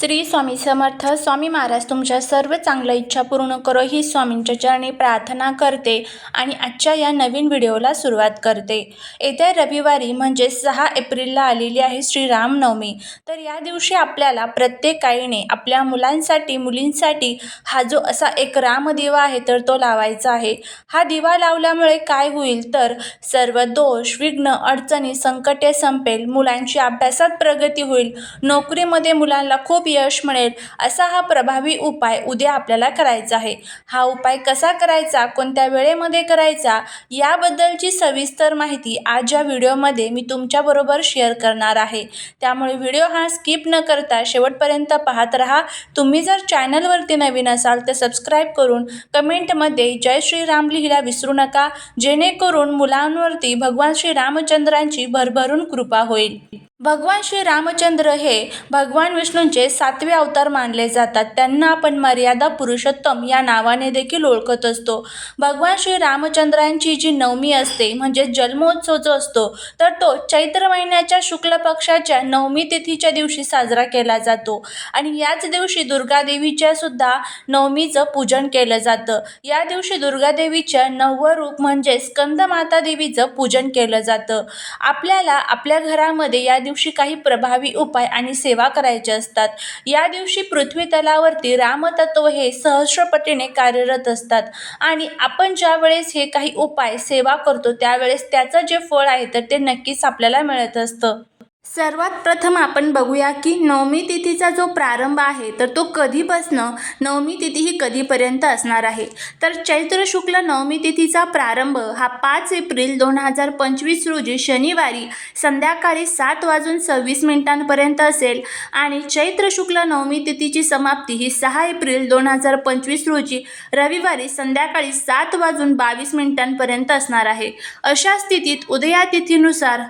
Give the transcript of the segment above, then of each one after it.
श्री स्वामी समर्थ स्वामी महाराज तुमच्या सर्व चांगल्या इच्छा पूर्ण करो ही स्वामींच्या चरणी प्रार्थना करते आणि आजच्या या नवीन व्हिडिओला सुरुवात करते. येत्या रविवारी म्हणजे सहा एप्रिलला आलेली आहे श्रीरामनवमी तर या दिवशी आपल्याला प्रत्येक आईने आपल्या मुलांसाठी मुलींसाठी हा जो असा एक रामदिवा आहे तर तो लावायचा आहे. हा दिवा लावल्यामुळे काय होईल तर सर्व दोष विघ्न अडचणी संकटे संपेल मुलांची अभ्यासात प्रगती होईल. नोकरीमध्ये मुलांना खूप यश मिळेल असा हा प्रभावी उपाय उद्या आपल्याला करायचा आहे. हा उपाय कसा करायचा कोणत्या वेळेमध्ये करायचा याबद्दलची सविस्तर माहिती आज या व्हिडिओमध्ये मी तुमच्याबरोबर शेअर करणार आहे. त्यामुळे व्हिडिओ हा स्किप न करता शेवटपर्यंत पाहत राहा. तुम्ही जर चॅनलवरती नवीन असाल तर सबस्क्राईब करून कमेंटमध्ये जय श्रीराम लिहिला विसरू नका जेणेकरून मुलांवरती भगवान श्री रामचंद्रांची भरभरून कृपा होईल. भगवान श्री रामचंद्र हे भगवान विष्णूंचे सातवे अवतार मानले जातात. त्यांना आपण मर्यादा पुरुषोत्तम या नावाने देखील ओळखत असतो. भगवान श्री रामचंद्रांची जी नवमी असते म्हणजे जन्मोत्सव जो असतो तर तो चैत्र महिन्याच्या शुक्ल पक्षाच्या नवमी तिथीच्या दिवशी साजरा केला जातो. आणि याच दिवशी दुर्गादेवीच्या सुद्धा नवमीचं पूजन केलं जातं. या दिवशी दुर्गादेवीच्या नववं रूप म्हणजे स्कंदमाता देवीचं पूजन केलं जातं. आपल्याला आपल्या घरामध्ये या दिवशी दिवशी काही प्रभावी उपाय आणि सेवा करायचे असतात. या दिवशी पृथ्वी तलावरती रामतत्व हे सहस्रपटीने कार्यरत असतात. आणि आपण ज्या वेळेस हे काही उपाय सेवा करतो त्यावेळेस त्याचं जे फळ आहे तर ते नक्कीच आपल्याला मिळत असतं. सर्वात प्रथम आपण बघूया की नवमी तिथीचा जो प्रारंभ आहे तर तो कधीपासनं नवमी तिथी ही कधीपर्यंत असणार आहे? तर चैत्र शुक्ल नवमी तिथीचा प्रारंभ हा पाच एप्रिल दोन हजार पंचवीस रोजी शनिवारी संध्याकाळी सात वाजून सव्वीस मिनिटांपर्यंत असेल आणि चैत्र शुक्ल नवमी तिथीची समाप्ती ही सहा एप्रिल दोन हजार पंचवीस रोजी रविवारी संध्याकाळी सात वाजून बावीस मिनिटांपर्यंत असणार आहे. अशा स्थितीत उदया तिथीनुसार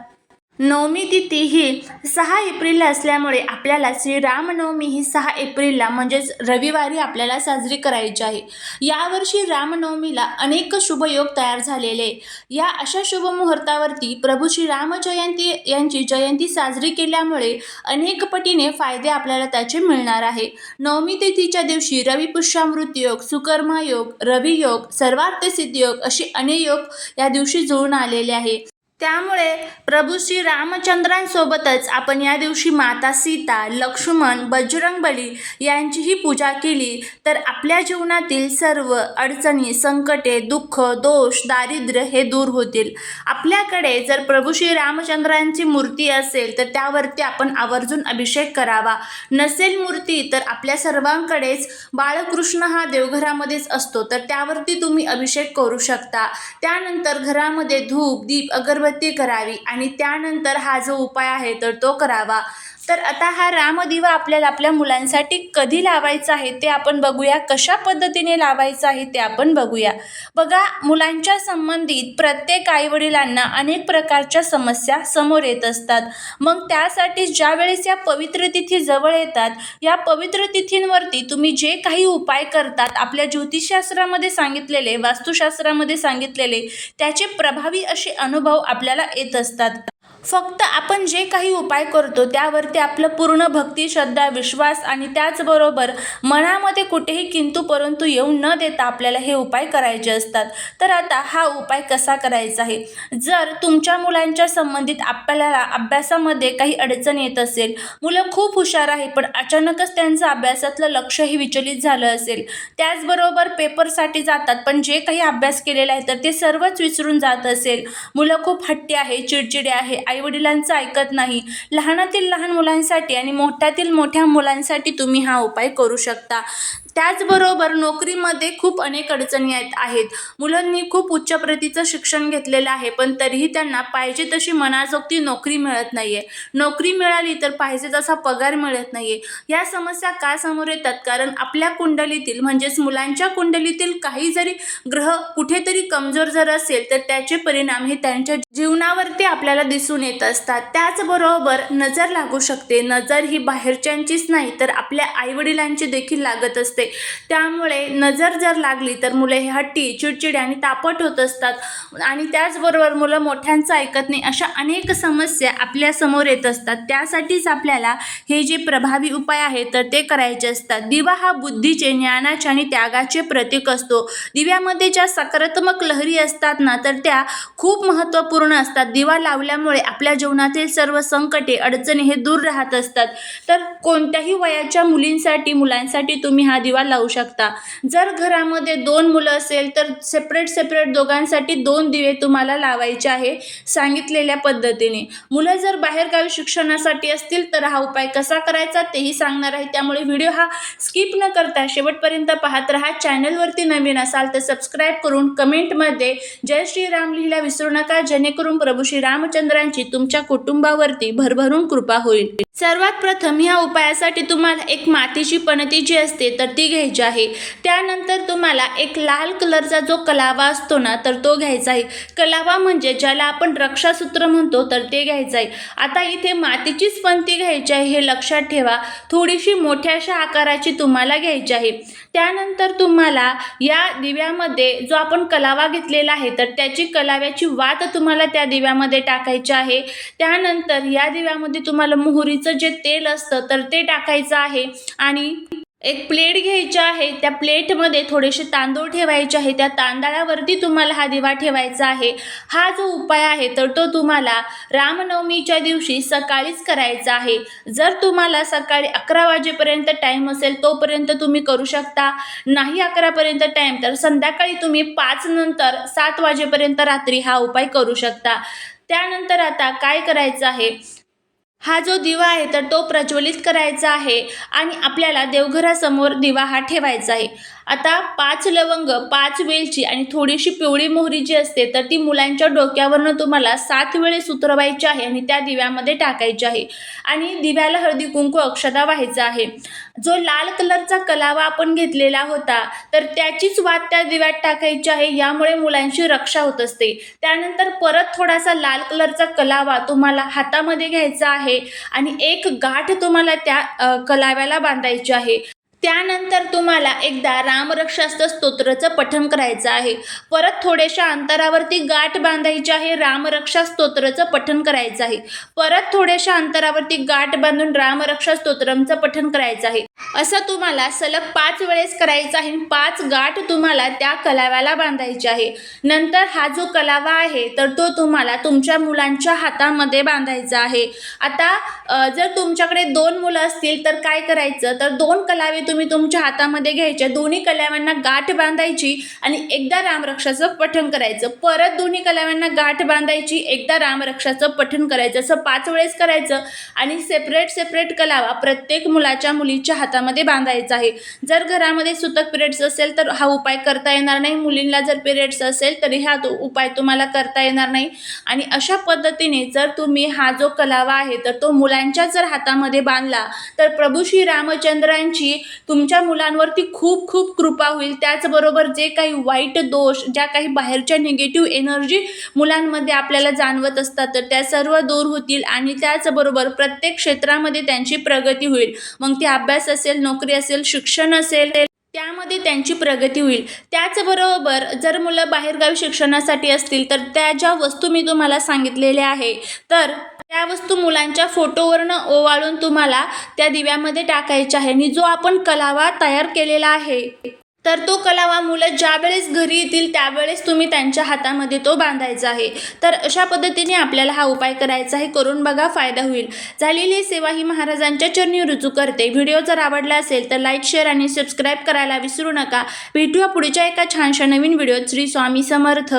नवमी तिथी ही सहा एप्रिलला असल्यामुळे आपल्याला श्रीरामनवमी ही सहा एप्रिलला म्हणजेच रविवारी आपल्याला साजरी करायची आहे. यावर्षी रामनवमीला अनेक शुभयोग तयार झालेले. या अशा शुभ मुहूर्तावरती प्रभू श्री रामजयंती यांची जयंती साजरी केल्यामुळे अनेक पटीने फायदे आपल्याला त्याचे मिळणार आहे. नवमी तिथीच्या दिवशी रविपुष्यामृत योग सुकर्मा योग रवियोग सर्वार्थसिद्ध सर्वार्थ योग असे अनेक योग या दिवशी जुळून आलेले आहे. त्यामुळे प्रभू श्री रामचंद्रांसोबतच आपण या दिवशी माता सीता लक्ष्मण बजरंगबली यांचीही पूजा केली. तर आपल्या जीवनातील सर्व अडचणी संकटे दुःख दोष दारिद्र्य हे दूर होतील. आपल्याकडे जर प्रभू श्री रामचंद्रांची मूर्ती असेल तर त्यावरती आपण आवर्जून अभिषेक करावा. नसेल मूर्ती तर आपल्या सर्वांकडेच बाळकृष्ण हा देवघरामध्येच असतो. तर त्यावरती तुम्ही अभिषेक करू शकता. त्यानंतर घरामध्ये धूप दीप अगरबत्ती अगरबत्ती करावी आणि त्यानंतर हा जो उपाय आहे तर तो करावा. तर आता हा रामदिवा आपल्याला आपल्या मुलांसाठी कधी लावायचा आहे ते आपण बघूया. कशा पद्धतीने लावायचं आहे ते आपण बघूया. बघा मुलांच्या संबंधित प्रत्येक आईवडिलांना अनेक प्रकारच्या समस्या समोर येत असतात. मग त्यासाठी ज्यावेळेस या पवित्र तिथी जवळ येतात या पवित्र तिथींवरती तुम्ही जे काही उपाय करतात आपल्या ज्योतिषशास्त्रामध्ये सांगितलेले वास्तुशास्त्रामध्ये सांगितलेले त्याचे प्रभावी असे अनुभव आपल्याला येत असतात. फक्त आपण जे काही उपाय करतो त्यावरती आपलं पूर्ण भक्ती श्रद्धा विश्वास आणि त्याचबरोबर मनामध्ये कुठेही किंतु परंतु येऊ न देता आपल्याला हे उपाय करायचे असतात. तर आता हा उपाय कसा करायचा आहे? जर तुमच्या मुलांच्या संबंधित आपल्याला अभ्यासामध्ये काही अडचण येत असेल मुलं खूप हुशार आहे पण अचानकच त्यांचं अभ्यासातलं लक्षही विचलित झालं असेल. त्याचबरोबर पेपरसाठी जातात पण जे काही अभ्यास केलेला आहे तर ते सर्वच विसरून जात असेल. मुलं खूप हट्टी आहे चिडचिडे आहे आईवडिलांचं ऐकत नाही. लहानातील लहान मुलांसाठी आणि मोठ्यातील मोठ्या मुलांसाठी तुम्ही हा उपाय करू शकता. त्याचबरोबर नोकरीमध्ये खूप अनेक अडचणी आहेत आहेत. मुलांनी खूप उच्च प्रतीचं शिक्षण घेतलेलं आहे पण तरीही त्यांना पाहिजे तशी मनाजोगती नोकरी मिळत नाही आहे नोकरी मिळाली तर पाहिजे तसा पगार मिळत नाही आहे या समस्या का समोर येतात? कारण आपल्या कुंडलीतील म्हणजेच मुलांच्या कुंडलीतील काही जरी ग्रह कुठेतरी कमजोर जर असेल तर त्याचे परिणाम हे त्यांच्या जीवनावरती आपल्याला दिसून येत असतात. त्याचबरोबर नजर लागू शकते. नजर ही बाहेरच्यांचीच नाही तर आपल्या आईवडिलांची देखील लागत असते. त्यामुळे नजर जर लागली तर मुले हे हट्टी चिडचिड आणि तापट होत असतात. आणि त्याचबरोबर मुलं मोठ्यांचं ऐकत नाही अशा अनेक समस्या आपल्यासमोर येत असतात. त्यासाठीच आपल्याला हे जे प्रभावी उपाय आहेत तर ते करायचे असतात. दिवा हा बुद्धीचे ज्ञानाचे आणि त्यागाचे प्रतीक असतो. दिव्यामध्ये ज्या सकारात्मक लहरी असतात ना तर त्या खूप महत्त्वपूर्ण असतात. दिवा लावल्यामुळे आपल्या जीवनातील सर्व संकटे अडचणी हे दूर राहत असतात. तर कोणत्याही वयाच्या मुलींसाठी मुलांसाठी तुम्ही हा दिवा दिवा लावू शकता. जर घरामध्ये दोन मुलं असेल तर सेपरेट सेपरेट दोघांसाठी दोन दिवे तुम्हाला लावायचे आहे सांगितलेल्या पद्धतीने. मुलं जर बाहेरगावी शिक्षणासाठी असतील तर हा उपाय कसा करायचा तेही सांगणार आहे. त्यामुळे व्हिडिओ हा स्किप न करता शेवटपर्यंत पाहत राहा. चॅनलवरती नवीन असाल तर सबस्क्राईब करून कमेंटमध्ये जय श्रीराम लिहिला विसरू नका. जेणेकरून प्रभू श्री रामचंद्रांची तुमच्या कुटुंबावरती भरभरून कृपा होईल. सर्वात प्रथम ह्या उपायासाठी तुम्हाला एक मातीची पणती जी असते तर ती घ्यायची आहे. त्यानंतर तुम्हाला एक लाल कलरचा जो कलावा असतो ना तर तो घ्यायचा आहे. कलावा म्हणजे ज्याला आपण रक्षासूत्र म्हणतो तर ते घ्यायचं आहे. आता इथे मातीचीच पणती घ्यायची आहे हे लक्षात ठेवा. थोडीशी मोठ्याशा आकाराची तुम्हाला घ्यायची आहे. त्यानंतर तुम्हाला या दिव्यामध्ये जो आपण कलावा घेतलेला आहे तर त्याची कलाव्याची वात तुम्हाला त्या दिव्यामध्ये टाकायची आहे. त्यानंतर या दिव्यामध्ये तुम्हाला मोहरीचं जे तेल असतं तर ते टाकायचं आहे. आणि एक प्लेट घ्यायची आहे त्या प्लेटमध्ये थोडेसे तांदूळ ठेवायचे आहे त्या तांदळावरती तुम्हाला हा दिवा ठेवायचा आहे. हा जो उपाय आहे तर तो तुम्हाला रामनवमीच्या दिवशी सकाळीच करायचा आहे. जर तुम्हाला सकाळी अकरा वाजेपर्यंत टाईम असेल तोपर्यंत तुम्ही करू शकता. नाही अकरापर्यंत टाईम तर संध्याकाळी तुम्ही पाच नंतर सात वाजेपर्यंत रात्री हा उपाय करू शकता. त्यानंतर आता काय करायचं आहे हा जो दिवा आहे तर तो प्रज्वलित करायचा आहे आणि आपल्याला देवघरासमोर दिवा हा ठेवायचा आहे. आता पाच लवंग पाच वेलची आणि थोडीशी पिवळी मोहरी जी असते तर ती मुलांच्या डोक्यावरनं तुम्हाला सात वेळेस उतरवायची आहे आणि त्या दिव्यामध्ये टाकायची आहे. आणि दिव्याला हळदी कुंकू अक्षदा व्हायचा आहे. जो लाल कलरचा कलावा आपण घेतलेला होता तर त्याचीच वात त्या दिव्यात टाकायची आहे यामुळे मुलांची रक्षा होत असते. त्यानंतर परत थोडासा लाल कलरचा कलावा तुम्हाला हातामध्ये घ्यायचा आहे आणि एक गाठ तुम्हाला त्या कलाव्याला बांधायची आहे. त्यानंतर तुम्हाला एकदा रामरक्षास्त्र स्तोत्राचं पठण करायचं आहे. परत थोड्याशा अंतरावरती गाठ बांधायची आहे रामरक्षा स्तोत्राचं पठण करायचं आहे. परत थोड्याशा अंतरावरती गाठ बांधून रामरक्षा स्तोत्रमचं पठण करायचं आहे. असं तुम्हाला सलग पाच वेळेस करायचं आहे. पाच गाठ तुम्हाला त्या कलाव्याला बांधायची आहे. नंतर हा जो कलावा आहे तर तो तुम्हाला तुमच्या मुलांच्या हातामध्ये बांधायचा आहे. आता जर तुमच्याकडे दोन मुलं असतील तर काय करायचं? तर दोन कलावे तुम्ही तुमच्या हातामध्ये घ्यायचे. दोन्ही कलाव्यांना गाठ बांधायची आणि एकदा रामरक्षाचं पठण करायचं. परत दोन्ही कलाव्यांना गाठ बांधायची एकदा रामरक्षाचं पठण करायचं. असं पाच वेळेस करायचं आणि सेपरेट सेपरेट कलावा प्रत्येक मुलाच्या मुलीच्या हात हातामध्ये बांधायचा आहे. जर घरामध्ये सुतक पिरियड्स असेल तर हा उपाय करता येणार नाही. मुलींना जर पिरियड्स असेल तरी हा तो उपाय तुम्हाला करता येणार नाही. आणि अशा पद्धतीने जर तुम्ही हा जो कलावा आहे तर तो मुलांच्या जर हातामध्ये बांधला तर प्रभू श्री रामचंद्रांची तुमच्या मुलांवरती खूप खूप कृपा होईल. त्याचबरोबर जे काही वाईट दोष ज्या काही बाहेरच्या निगेटिव्ह एनर्जी मुलांमध्ये आपल्याला जाणवत असतात तर त्या सर्व दूर होतील आणि त्याचबरोबर प्रत्येक क्षेत्रामध्ये त्यांची प्रगती होईल. मग ती अभ्यास असेल नोकरी असेल शिक्षण असेल त्यामध्ये त्यांची प्रगती होईल. त्याचबरोबर जर मुलं बाहेरगावी शिक्षणासाठी असतील तर त्या ज्या वस्तू मी तुम्हाला सांगितलेल्या आहे तर त्या वस्तू मुलांच्या फोटोवरनं ओवाळून तुम्हाला त्या दिव्यामध्ये टाकायच्या आहे. आणि जो आपण कलावा तयार केलेला आहे तर तो कलावा मुलं ज्यावेळेस घरी येतील त्यावेळेस तुम्ही त्यांच्या हातामध्ये तो बांधायचा आहे. तर अशा पद्धतीने आपल्याला हा उपाय करायचा आहे. करून बघा फायदा होईल. झालेली सेवा ही महाराजांच्या चरणी रुजू करते. व्हिडिओ जर आवडला असेल तर लाईक शेअर आणि सबस्क्राईब करायला विसरू नका. भेटूया पुढच्या एका छानशा नवीन व्हिडिओत. श्री स्वामी समर्थ.